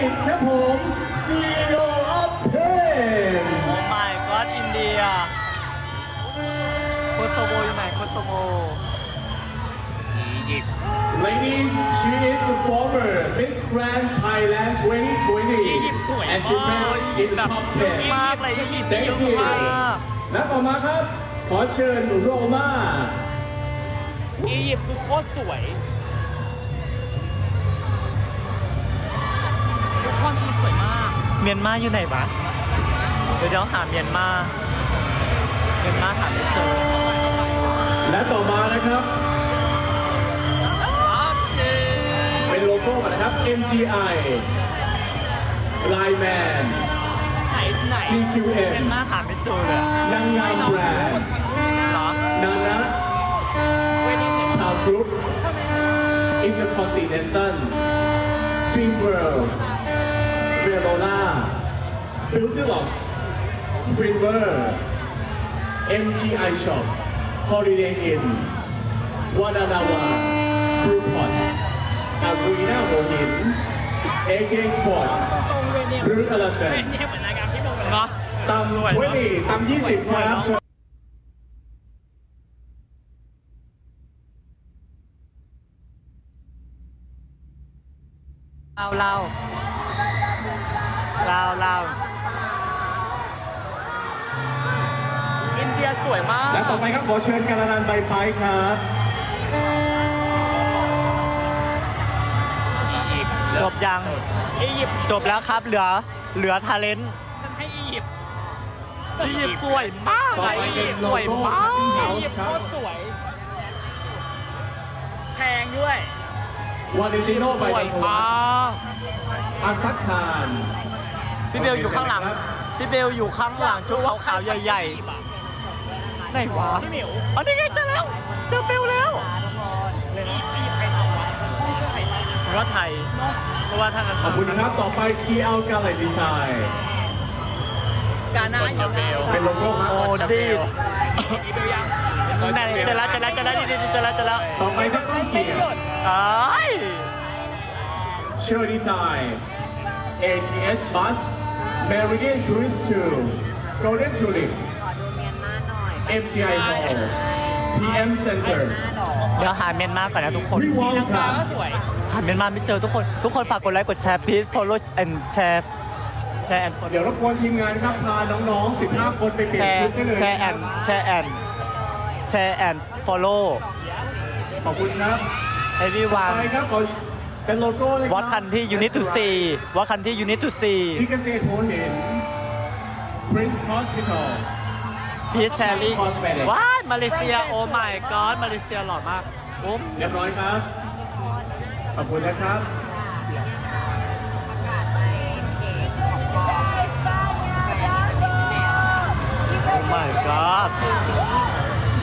ปิดครับผม CEO of Pain โอ้ my god อินเดียโคโซโวอยู่ไหนโคโซโวอียิปต์ Ladies she is the former Miss Grand Thailand 2020อียิปต์สวย and she มาก placed in the แบบ top เยอะ10 มากเลยอียิปต์ Thank เยอะ you มากและต่อมาครับ ขอเชิญโรมา อียิปต์คือโคตรสวย ทุกคนคือสวยมากเมียนมาอยู่ไหนวะเดี๋ยวเดี๋ยวหาเมียนมาเมียนมาหาไม่เจอและต่อมานะครับ เป็นโลโก้ก่อนนะครับ MGI Lineman ไหนไหน TQM เมียนมาหาไม่เจอเลยนางงามแบรนด์เหรอนานะเวทีสวยทาวกรุ๊ป Intercontinental Dream World Velola Beautylux Primer MGI Shop Holiday Inn Wananawa Brewpot Arena หัวหิน AJ Sport ตรงเวเนียหรือ Elephant เนี่ยเหมือนรายการที่ลงเนาะตำ20ตำ20ครับเราเรา เราเราอินเดียสวยมาก และต่อไปครับขอเชิญการนันต์ใบไม้ครับจบยัง อียิปต์จบแล้วครับ เหลือ เหลือทาเลนต์ฉันให้อียิปต์อียิปต์สวยมากต่อไปเป็นโลสวยโก้มาก Cutting อี House ยิปต์ครัโคบตรสวย แพงด้วยวาเลนติโนใบสวยตะโพมาก อาซัดคาน พี่เบลอยู่ข้างหลัง พี่เบลอยู่ข้างหลังชุดขาวๆใหญ่ๆไหนวะพี่หมิวอ๋อนี่ไงเจอแล้วเจอเบลแล้วอียิปต์ใครทำวะห้องเสื้อไทยไทยหรือว่าไทยเพราะว่าทางนั้นขอบคุณนะครับ ต่อไป GL Gallery Design กาหน้าอยู่เป็นโลโก้ครับโอ้ดีดอีเบลยังไหนเจอแล้วเจอแล้วเจอแล้วนี่นี่เจอแล้วเจอแล้วต่อไปครับต้องเกียรติเอ้ยเชอร์ดีไซน์ AGS Bus Meridian Cruise 2 Golden Tulip ขอดูเมียนมาหน่อย MGI Hall PM Center หน้าหรอเดี๋ยวหาเมียนมาก่อนนะทุกคนวิวอลลังคการับก็สวย หาเมียนมาไม่เจอทุกคน ทุกคนฝากกดไลค์กดแชร์ please follow and share share and follow เดี๋ยวรบกวนทีมงานครับพาน้องๆ 15 คนไปเปลี่ยนแชชุร์ดได้เลยแชร์ and share and share and follow ขอบคุณครับ everyone ไปครับขอ เป็นโลโก้เลยครับ what country you need to see what country you need to see ที่เกษตรหัวหิน Prince Hospital please sharing Cosmetic ว้ายมาเลเซีย oh my god มาเลเซียหล่อมากโอ้เรียบร้อยครับ ขอบคุณนะครับประกาศไปเพจของกอง my god ที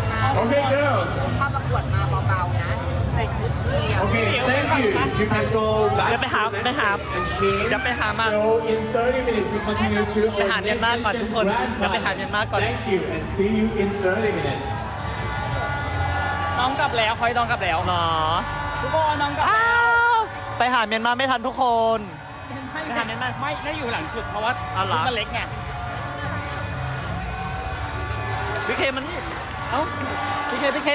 มมาโอเค girls ถ้าประกวดมาเบาๆนะใส่ชุดเชียร์ โอเค thank you you can go back เดี๋ยวไปหา to the next ไปหา stage and change เดี๋ยวไปหามา so in 30 minutes we continue to ไปหาเมียนมาก่อนทุกคน Grand เดี๋ยวไปหา Thailand เมียนมาก่อน thank you and see you in 30 minutes น้องกลับแล้วคอยน้องกลับแล้วหรอทุกคนน้องกลับอ้าวไปหาเมียนมาไม่ทันทุกคน ไม่ไปหาเมียนมาไม่ได้อยู่หลังสุดเพราะว่าเอาเหรอ ชุดมันเล็กไงพี่เคมันนี่เอ้าพี่เคพี่เค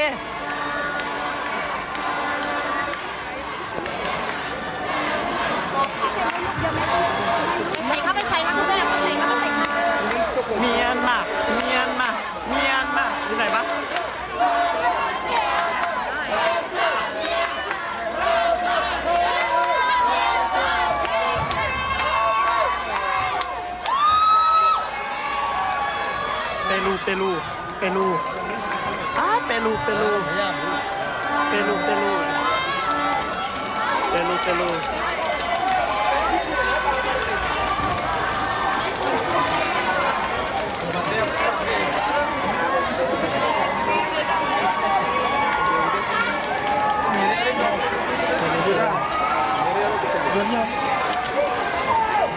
ใส่เข้าไปใส่เข้าไปใส่เข้าไปใส่เข้าไปใส่เข้าไป เมียนมา เมียนมา เมียนมาอยู่ไหนปะ เปรู เปรูอ้าเปรู เปรู เปรู เปรู เปรู เปรู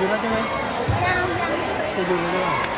Everybody,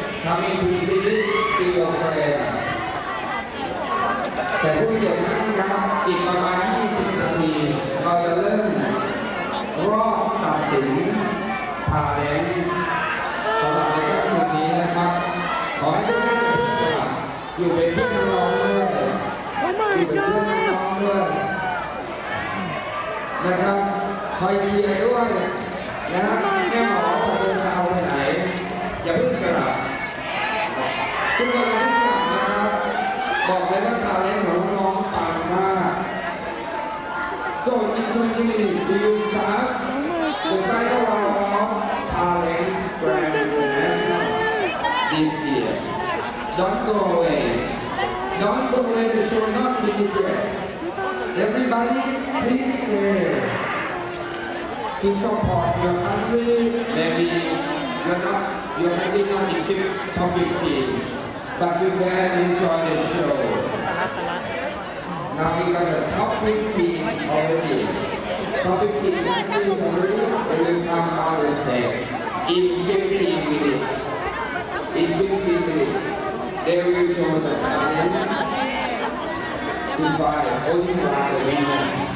coming to visit, see your friend แต่ผู้เกี่ยวข้องครับอีกประมาณ 20 นาที เราจะเริ่มรอบตัดสินทาเลนสำหรับในค่ำคืนนี้นะครับ ขอให้ทุกท่านอยู่เป็นพี่น้องด้วยอยู่เป็นเพื่อนน้องด้วยนะครับคอยเชียร์ด้วยนะฮะแม่หมอจะเดินทางไปไหน อย่าเพิ่งกลับ คนอย่าเพิ่งกลับนะครับ บอกเลยว่าทาเลนของน้องปังมาก So in 20 minutes we will start the final round of talent grand international this year. Don't go away. Don't go away. The show not finished yet. Everybody, please stay to support your country. Maybe you're not, your country not in fif- top 15, but you can enjoy the show. Now we got the top 15 already. Top 15 countries already will come on the stage in 15 minutes. In 15 minutes, they will show the talent to find only one winner.